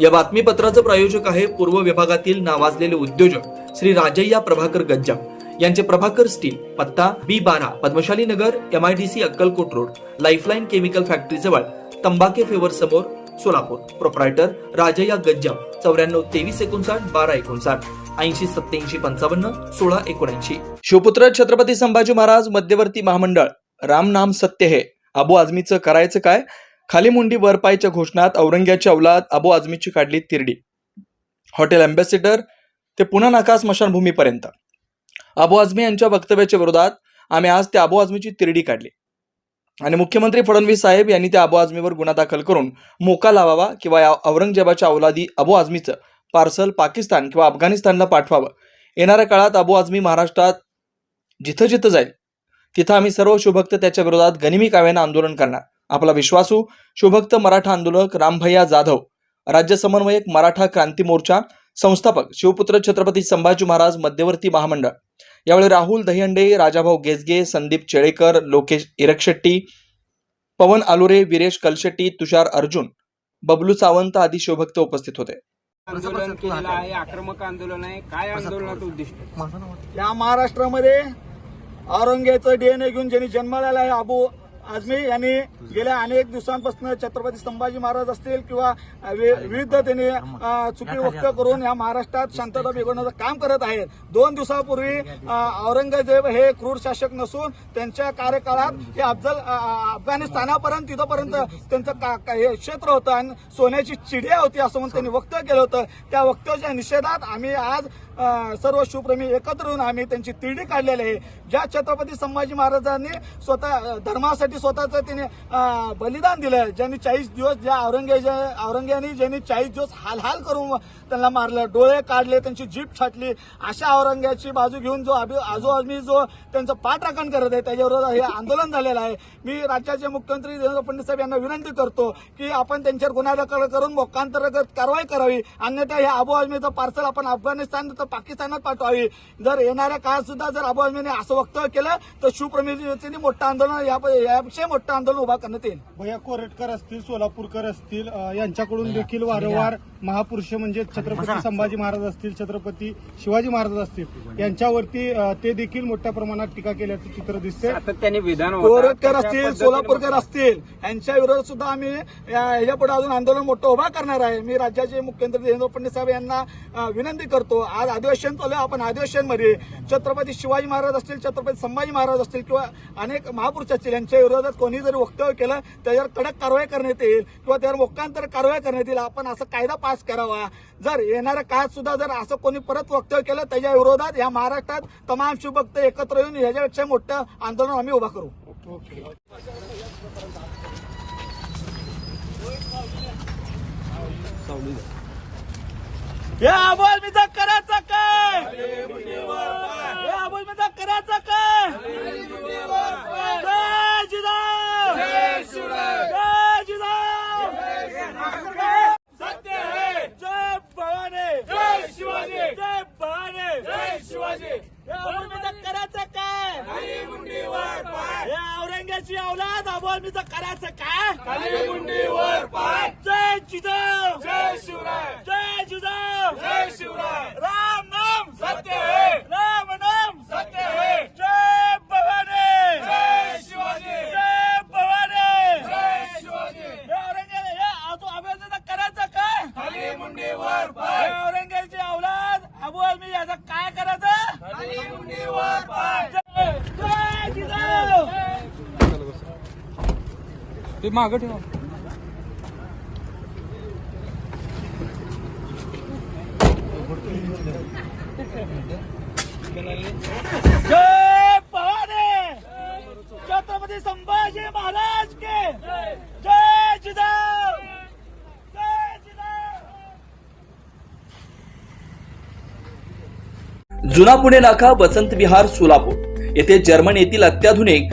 या बातमीपत्राचं प्रायोजक आहे पूर्व विभागातील नावाजलेले उद्योजक श्री राजय्या प्रभाकर गज्जा यांचे प्रभाकर स्टील पत्ता बी बारा Padmashali Nagar M I D C Akkalkot road Lifeline Chemical factory जवळ तंबाके फेवर समोर सोलापूर. प्रोप्रायटर राजय्या गज्जा चौऱ्याण्णव तेवीस एकोणसाठ बारा एकोणसाठ ऐंशी सत्याऐंशी पंचावन्न सोळा एकोणऐंशी. शिवपुत्र छत्रपती संभाजी महाराज मध्यवर्ती महामंडळ राम नाम सत्य हे. अबू आझमीचं करायचं काय? खाली मुंडी वरपायच्या घोषणात औरंग्याची अवलाद अबू आझमीची काढली तिरडी. हॉटेल अँबॅसिडर ते पुन्हा नाका स्मशानभूमीपर्यंत. अबू आझमी यांच्या वक्तव्याच्या विरोधात आम्ही आज त्या अबू आझमीची तिरडी काढली. आणि मुख्यमंत्री फडणवीस साहेब यांनी त्या अबू आझमीवर गुन्हा दाखल करून मोका लावावा किंवा या औरंगजेबाच्या अवलादी अबू आझमीचं पार्सल पाकिस्तान किंवा अफगाणिस्तानला पाठवावं. येणाऱ्या काळात अबू आझमी महाराष्ट्रात जिथं जिथं जाईल तिथं आम्ही सर्व शुभक्त त्याच्या विरोधात गनिमी काव्यानं आंदोलन करणार. आपला विश्वासू शिवभक्त मराठा आंदोलक रामभैया जाधव राज्य समन्वयक मराठा क्रांती मोर्चा संस्थापक शिवपुत्र छत्रपती संभाजी महाराज मध्यवर्ती महामंडळ. यावेळी राहुल दहिहंडे राजाभाऊ गेजगे संदीप चेळेकर लोकेश इरकशेट्टी पवन आलुरे विरेश कलशेट्टी तुषार अर्जुन बबलू सावंत आदी शिवभक्त उपस्थित होते. आंदोलन केलेलं आहे आक्रमक आंदोलन आहे. काय आंदोलनाचं उद्दिष्ट? या महाराष्ट्रामध्ये औरंगजेबाचं डीएनए घेऊन ज्यांनी जन्माला आहे अबू आझमी यांनी गेल्या अनेक दिवसांपासून छत्रपती संभाजी महाराज असतील किंवा वि- विविध त्यांनी चुकी वक्त करून या महाराष्ट्रात शांतता बिघडण्याचं काम करत आहेत. दोन दिवसापूर्वी औरंगजेब हे क्रूर शासक नसून त्यांच्या कार्यकाळात हे अफजल अफगाणिस्तानापर्यंत तिथपर्यंत त्यांचं हे क्षेत्र होतं आणि सोन्याची चिडिया होती असं म्हणून त्यांनी वक्तव्य केलं होतं. त्या वक्तव्याच्या निषेधात आम्ही आज सर्व शिवप्रेमी एकत्र येऊन आम्ही त्यांची तिरडी काढलेली आहे. ज्या छत्रपती संभाजी महाराजांनी स्वतः धर्मासाठी स्वतःचं त्यांनी बलिदान दिलं ज्यांनी चाळीस दिवस ज्या औरंगजेबा औरंग्याने ज्यांनी चाळीस दिवस हालहाल करून त्यांना मारलं डोळे काढले त्यांची जीप छाटली अशा औरंग्याची बाजू घेऊन जो अभि आजो जो त्यांचं पाठराखण करत आहे त्याच्याबरोबर हे आंदोलन झालेलं आहे. मी राज्याचे मुख्यमंत्री देवेंद्र फडणवीस साहेब यांना विनंती करतो की आपण त्यांच्यावर गुन्हा दाखल करून मोकांतर्गत कारवाई करावी. अन्यथा हे आबू आजमीचं पार्सल आपण अफगाणिस्तान तर पाकिस्तानात पाठवावी जर येणाऱ्या काळात सुद्धा जर अबू आझमीने असं वक्तव्य केलं तर शिवप्रेमींनी मोठं आंदोलन या- यापेक्षा मोठं आंदोलन उभा करण्यात येईल. भैया कोरटकर असतील सोलापूरकर असतील यांच्याकडून देखील वारंवार महापुरुष म्हणजे छत्रपती संभाजी महाराज असतील छत्रपती शिवाजी महाराज असतील यांच्यावरती ते देखील मोठ्या प्रमाणात टीका केल्याचं चित्र दिसते विधान. कोरटकर असतील सोलापूरकर असतील यांच्या विरोधात सुद्धा आम्ही या- ह्याच्या पुढे अजून आंदोलन मोठं उभा करणार आहे. मी राज्याचे मुख्यमंत्री देवेंद्र फडणवीस साहेब यांना विनंती करतो. आज अधिवेशन चालू आहे आपण अधिवेशनमध्ये छत्रपती शिवाजी महाराज असतील छत्रपती संभाजी महाराज असतील किंवा अनेक महापुरुष असतील यांच्या विरोधात कोणी जरी वक्तव्य केलं त्याच्यावर कडक कारवाई करण्यात येईल किंवा त्यावर मोक्कांतर कारवाई करण्यात येईल. आपण असं कायदा पास करावा. जर येणाऱ्या काळात सुद्धा जर असं कोणी परत वक्तव्य केलं त्याच्या विरोधात या महाराष्ट्रात तमाम शिवभक्त एकत्र येऊन ह्याच्यापेक्षा मोठं आंदोलन आम्ही उभा करू. या अबोलमीचा करायचा काय या अबोलमीचा करायचा काय जय जिजाऊ जय जिजाऊ सत्य है जय भवानी जय शिवाजी जय भवानी जय शिवाजी या अबोलमीचा करायचं काय या औरंग्याची अवलाद अबोलमीचा करायचं काय? मुंडीवर पाय जय जिजाऊ. जय शिवराय. जय जिजाऊ. जय शिवराय. राम नाम. सत्य है. राम नाम. सत्य है. जय भवानी. जय शिवाजी. जय भवानी. जय शिवाजी. या आजू अभ्यासाचा करायचं काय? खाली मुंडीवर पाय या औरंग्याची अवलाद अबू आझमी याचा काय करायचं? खाली मुंडीवर पाय जय जय जिजाऊ ते मागं ठेवा. जय छत्रपती संभाजी महाराज के! जय जिजाऊ! जय जिजाऊ! जुना पुणे नाका वसंत विहार सोलापूर. येथे जर्मन येथील अत्याधुनिक